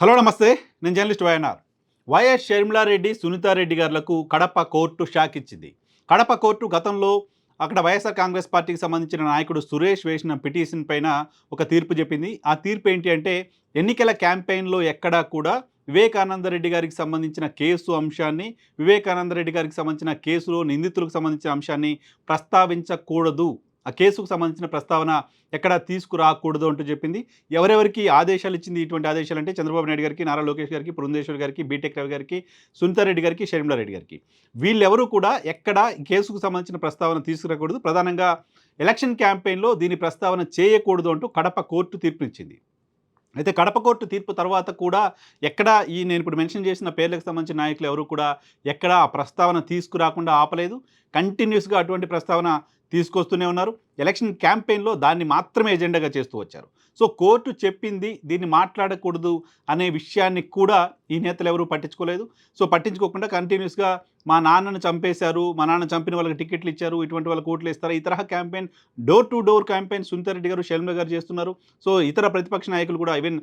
Hello నమస్తే. నేను journalist YNR. YS Sharmila Reddy Sunitha Reddy గారులకు Kadapa court shock ఇచ్చింది. Kadapa court గతంలో అక్కడ వైఎస్ఆర్ కాంగ్రెస్ పార్టీకి సంబంధించిన నాయకుడు సురేష్ వేసిన పిటిషన్ పైన ఒక తీర్పు చెప్పింది. ఆ తీర్పు ఏంటి అంటే ఎన్నికల క్యాంపెయిన్లో ఎక్కడా కూడా వివేకానంద రెడ్డి గారికి సంబంధించిన కేసు అంశాన్ని వివేకానంద రెడ్డి గారికి సంబంధించిన కేసులో నిందితులకు సంబంధించిన అంశాన్ని ప్రస్తావించకూడదు. ఆ కేసుకు సంబంధించిన ప్రస్తావన ఎక్కడ తీసుకురాకూడదు అంటూ చెప్పింది. ఎవరెవరికి ఆదేశాలు ఇచ్చింది ఇటువంటి ఆదేశాలు అంటే చంద్రబాబు నాయుడు గారికి నారా లోకేష్ గారికి బృందేశ్వర్ గారికి బీటెక్ రవి గారికి సునీతారెడ్డి గారికి షర్మిలారెడ్డి గారికి. వీళ్ళెవరూ కూడా ఎక్కడ కేసుకు సంబంధించిన ప్రస్తావన తీసుకురాకూడదు. ప్రధానంగా ఎలక్షన్ క్యాంపెయిన్లో దీని ప్రస్తావన చేయకూడదు అంటూ కడప కోర్టు తీర్పునిచ్చింది. అయితే కడప కోర్టు తీర్పు తర్వాత కూడా ఎక్కడ ఈ నేను ఇప్పుడు మెన్షన్ చేసిన పేర్లకు సంబంధించిన నాయకులు ఎవరు కూడా ఎక్కడ ఆ ప్రస్తావన తీసుకురాకుండా ఆపలేదు. కంటిన్యూస్గా అటువంటి ప్రస్తావన తీసుకొస్తూనే ఉన్నారు. ఎలక్షన్ క్యాంపెయిన్లో దాన్ని మాత్రమే ఎజెండాగా చేస్తూ వచ్చారు. సో కోర్టు చెప్పింది దీన్ని మాట్లాడకూడదు అనే విషయాన్ని కూడా ఈ నేతలు ఎవరూ పట్టించుకోలేదు. సో పట్టించుకోకుండా కంటిన్యూస్గా మా నాన్నను చంపేశారు మా నాన్న చంపిన వాళ్ళకి టికెట్లు ఇచ్చారు ఇటువంటి వాళ్ళకి ఓట్లు ఇస్తారు ఈ తరహా campaign door to door campaign Sunitha Reddy గారు షర్మిల గారు చేస్తున్నారు. సో ఇతర ప్రతిపక్ష నాయకులు కూడా ఈవెన్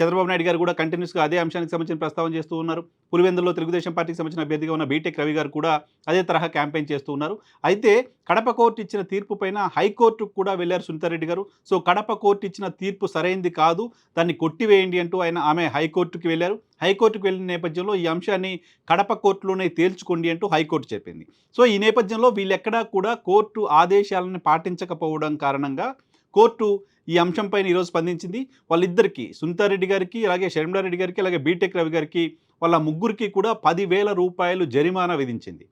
చంద్రబాబు నాయుడు గారు కూడా కంటిన్యూస్గా అదే అంశానికి సంబంధించిన ప్రస్తావన చేస్తూ ఉన్నారు. పులివెందులో తెలుగుదేశం పార్టీకి సంబంధించిన అభ్యర్థిగా ఉన్న బీటెక్ రవి గారు కూడా అదే తరహా క్యాంపెయిన్ చేస్తూ ఉన్నారు. అయితే కడప కోర్టు ఇచ్చిన తీర్పు పైన హైకోర్టుకు కూడా వెళ్ళారు సునీతారెడ్డి గారు. సో కడప కోర్టు ఇచ్చిన తీర్పు సరైంది కాదు. దాన్ని కొట్టివేయండి అంటూ ఆయన ఆమె హైకోర్టుకి వెళ్ళారు. హైకోర్టుకు వెళ్ళిన నేపథ్యంలో ఈ అంశాన్ని కడప కోర్టులోనే తేల్చుకోండి అంటూ హైకోర్టు చెప్పింది. సో ఈ నేపథ్యంలో వీళ్ళెక్కడా కూడా కోర్టు ఆదేశాలను పాటించకపోవడం కారణంగా కోర్టు ఈ అంశంపైన ఈరోజు స్పందించింది. వాళ్ళిద్దరికీ సునీతారెడ్డి గారికి అలాగే షర్మిలారెడ్డి గారికి అలాగే బీటెక్ రవి గారికి వాళ్ళ ముగ్గురికి కూడా పదివేల రూపాయలు జరిమానా విధించింది.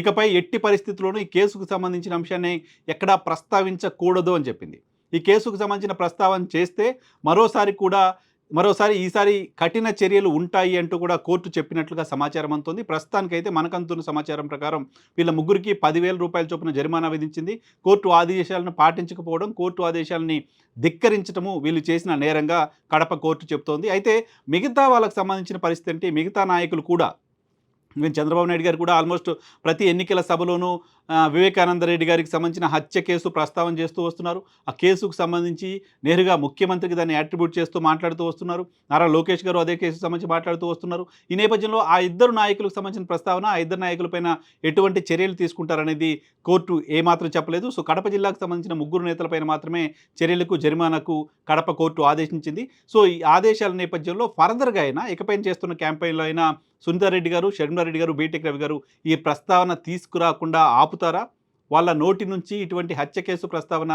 ఇకపై ఎట్టి పరిస్థితుల్లోనూ ఈ కేసుకు సంబంధించిన అంశాన్ని ఎక్కడా ప్రస్తావించకూడదు అని చెప్పింది. ఈ కేసుకు సంబంధించిన ప్రస్తావన చేస్తే మరోసారి కూడా మరోసారి ఈసారి కఠిన చర్యలు ఉంటాయి అంటూ కూడా కోర్టు చెప్పినట్లుగా సమాచారం అందుతుంది. ప్రస్తుతానికైతే మనకంతున్న సమాచారం ప్రకారం వీళ్ళ ముగ్గురికి పదివేల రూపాయల చొప్పున జరిమానా విధించింది. కోర్టు ఆదేశాలను పాటించకపోవడం కోర్టు ఆదేశాలని ధిక్కరించడము వీళ్ళు చేసిన నేరంగా కడప కోర్టు చెప్తోంది. అయితే మిగతా వాళ్ళకు సంబంధించిన పరిస్థితి అంటే మిగతా నాయకులు కూడా ఈవెన్ చంద్రబాబు నాయుడు గారు కూడా ఆల్మోస్ట్ ప్రతి ఎన్నికల సభలోనూ వివేకానంద రెడ్డి గారికి సంబంధించిన హత్య కేసు ప్రస్తావన చేస్తూ వస్తున్నారు. ఆ కేసుకు సంబంధించి నేరుగా ముఖ్యమంత్రికి దాన్ని యాట్రిబ్యూట్ చేస్తూ మాట్లాడుతూ వస్తున్నారు. నారా లోకేష్ గారు అదే కేసుకు సంబంధించి మాట్లాడుతూ వస్తున్నారు. ఈ నేపథ్యంలో ఆ ఇద్దరు నాయకులకు సంబంధించిన ప్రస్తావన ఆ ఇద్దరు నాయకులపైన ఎటువంటి చర్యలు తీసుకుంటారనేది కోర్టు ఏమాత్రం చెప్పలేదు. సో కడప జిల్లాకు సంబంధించిన ముగ్గురు నేతలపైన మాత్రమే చర్యలకు జరిమానాకు కడప కోర్టు ఆదేశించింది. సో ఈ ఆదేశాల నేపథ్యంలో ఫర్దర్గా అయినా ఇకపైన చేస్తున్న క్యాంపెయిన్లో అయినా సునీతారెడ్డి గారు షర్మిలారెడ్డి గారు బీటెక్ రవి గారు ఈ ప్రస్తావన తీసుకురాకుండా ఆపుతారా? వాళ్ళ నోటి నుంచి ఇటువంటి హత్య కేసు ప్రస్తావన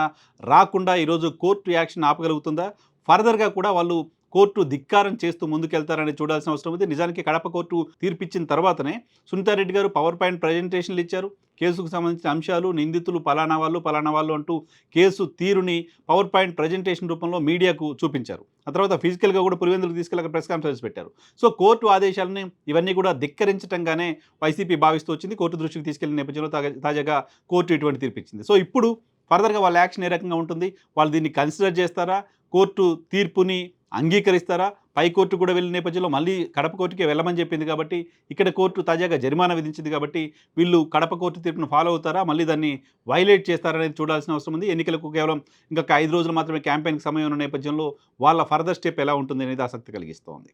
రాకుండా ఈరోజు కోర్టు యాక్షన్ ఆపగలుగుతుందా? ఫర్దర్గా కూడా వాళ్ళు కోర్టు ధిక్కారం చేస్తూ ముందుకెళ్తారని చూడాల్సిన అవసరం ఉంది. నిజానికి కడప కోర్టు తీర్పిచ్చిన తర్వాతనే సునీతారెడ్డి గారు పవర్ పాయింట్ ప్రజెంటేషన్లు ఇచ్చారు. కేసుకు సంబంధించిన అంశాలు నిందితులు పలానా వాళ్ళు పలానా వాళ్ళు అంటూ కేసు తీరుని పవర్ పాయింట్ ప్రజెంటేషన్ రూపంలో మీడియాకు చూపించారు. ఆ తర్వాత ఫిజికల్గా కూడా పులివెందులకు తీసుకెళ్ళక ప్రెస్ కాన్ఫరెన్స్ పెట్టారు. సో కోర్టు ఆదేశాలని ఇవన్నీ కూడా ధిక్కరించడంగానే వైసీపీ భావిస్తూ వచ్చింది. కోర్టు దృష్టికి తీసుకెళ్ళిన నేపథ్యంలో తాజాగా కోర్టు ఇటువంటి తీర్పిచ్చింది. సో ఇప్పుడు ఫర్దర్గా వాళ్ళ యాక్షన్ ఏ రకంగా ఉంటుంది? వాళ్ళు దీన్ని కన్సిడర్ చేస్తారా? కోర్టు తీర్పుని అంగీకరిస్తారా? పై కోర్టు కూడా వెళ్ళిన నేపథ్యంలో మళ్ళీ కడప కోర్టుకే వెళ్ళమని చెప్పింది కాబట్టి ఇక్కడ కోర్టు తాజాగా జరిమానా విధించింది కాబట్టి వీళ్ళు కడప కోర్టు తీర్పును ఫాలో అవుతారా? మళ్ళీ దాన్ని వైలేట్ చేస్తారనేది చూడాల్సిన అవసరం ఉంది. ఎన్నికలకు కేవలం ఇంకొక ఐదు రోజులు మాత్రమే క్యాంపెయిన్కి సమయం ఉన్న నేపథ్యంలో వాళ్ళ ఫర్దర్ స్టెప్ ఎలా ఉంటుంది అనేది ఆసక్తి కలిగిస్తోంది.